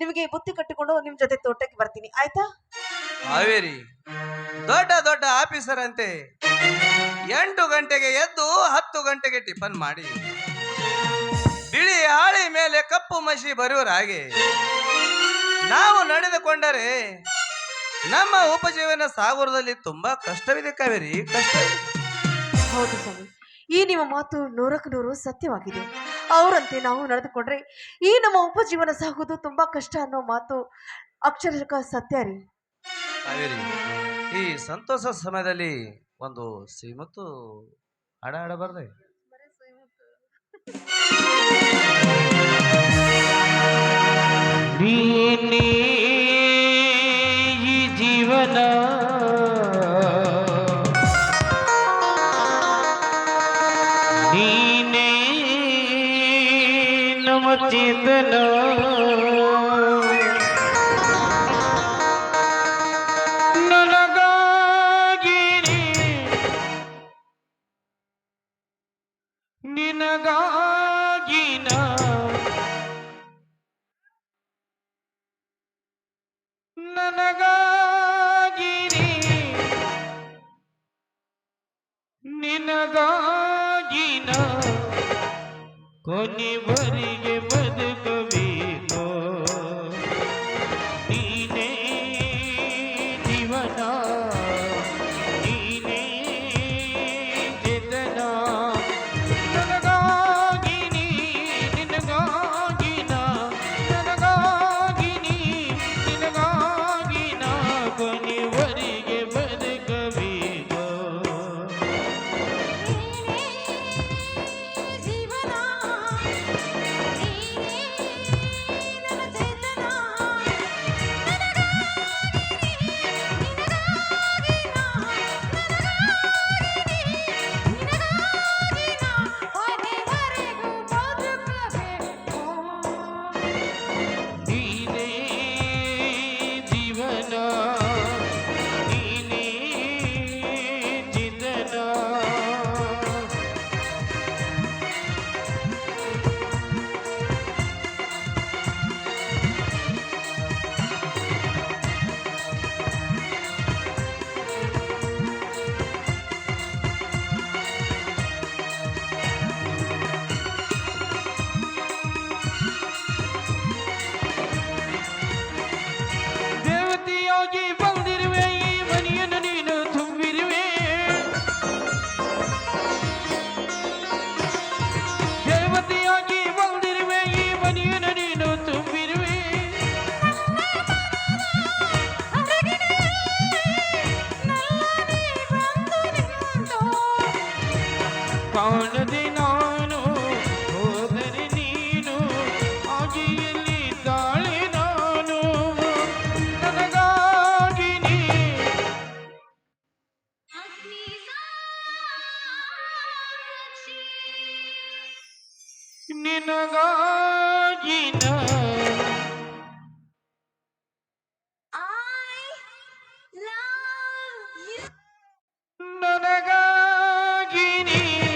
ನಿಮಗೆ ಬುತ್ತಿ ಕಟ್ಟಿಕೊಂಡು ನಿಮ್ ಜೊತೆ ತೋಟಕ್ಕೆ ಬರ್ತೀನಿ. ಆಯ್ತಾ? ಹಾವೇರಿ ದೊಡ್ಡ ದೊಡ್ಡ ಆಫೀಸರ್ ಅಂತೆ. ಎಂಟು ಗಂಟೆಗೆ ಎದ್ದು ಹತ್ತು ಗಂಟೆಗೆ ಟಿಫನ್ ಮಾಡಿ. ಬಿಳಿ ಹಾಳಿ ಮೇಲೆ ಕಪ್ಪು ಮಸಿ ಬರುವರ ಹಾಗೆ. ನಾವು ನಡೆದುಕೊಂಡರೆ ನಮ್ಮ ಉಪಜೀವನ ಸಾಗರದಲ್ಲಿ ತುಂಬಾ ಕಷ್ಟವಿದೆ ಕಾವೇರಿ ಕಷ್ಟ. ಹೌದು ಸ್ವಾಮಿ. ಈ ನಿಮ್ಮ ಮಾತು ನೂರಕ್ಕೆ ನೂರು ಸತ್ಯವಾಗಿದೆ. ಅವರಂತೆ ನಾವು ನಡೆದುಕೊಂಡ್ರೆ ಈ ನಮ್ಮ ಉಪಜೀವನ ಸಾಗೋದು ತುಂಬಾ ಕಷ್ಟ ಅನ್ನೋ ಮಾತು ಅಕ್ಷರಕ ಸತ್ಯ ರೀ. ಕಾವೇರಿ ಈ ಸಂತೋಷ ಸಮಯದಲ್ಲಿ ಒಂದು ಶ್ರೀಮತ್ತು ಹಾಡ ಹಾಡಬಾರ್ದೆ. ನೀನೇ ನಮ ಚೇತನ ನನಗಾಗಿ ನೀ, ನಿನಗಾಗಿ ಕೊನೆವರೆಗೆ ಬದುಕಬೇಕು ಕಾಣದೆ ನಾನು ಹೋದರೆ ನೀನು ಆಗಿಯಲ್ಲಿ ತಾಳೆ ನಾನು ನನಗಾಗಿ ನೀ ನಿನಗಾಗಿ ನನಗಾಗಿ ನೀ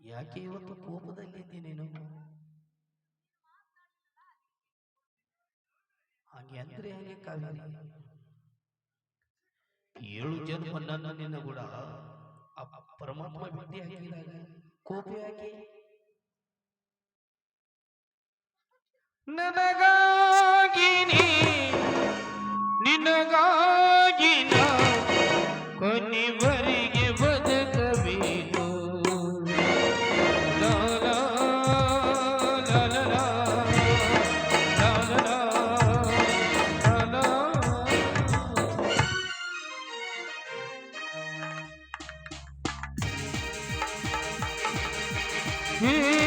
ಯಾಕೆ ಇವತ್ತು ಕೋಪದಲ್ಲಿ ಕೋಪದಲ್ಲಿದ್ದಿ ನೀನು? ಹಾಗೆ ಅಂದ್ರೆ ಹೇಗೆ ಕಾವೇರಿ? ಏಳು ಜನ್ಮ ನನ್ನ ನಿನ್ನ ಕೂಡ ಆ ಪರಮಾತ್ಮ ಬಿಟ್ಟಿ ಹಾಕಿದಾಗ ಕೋಪ ಯಾಕೆ? ನನಗ Hmm.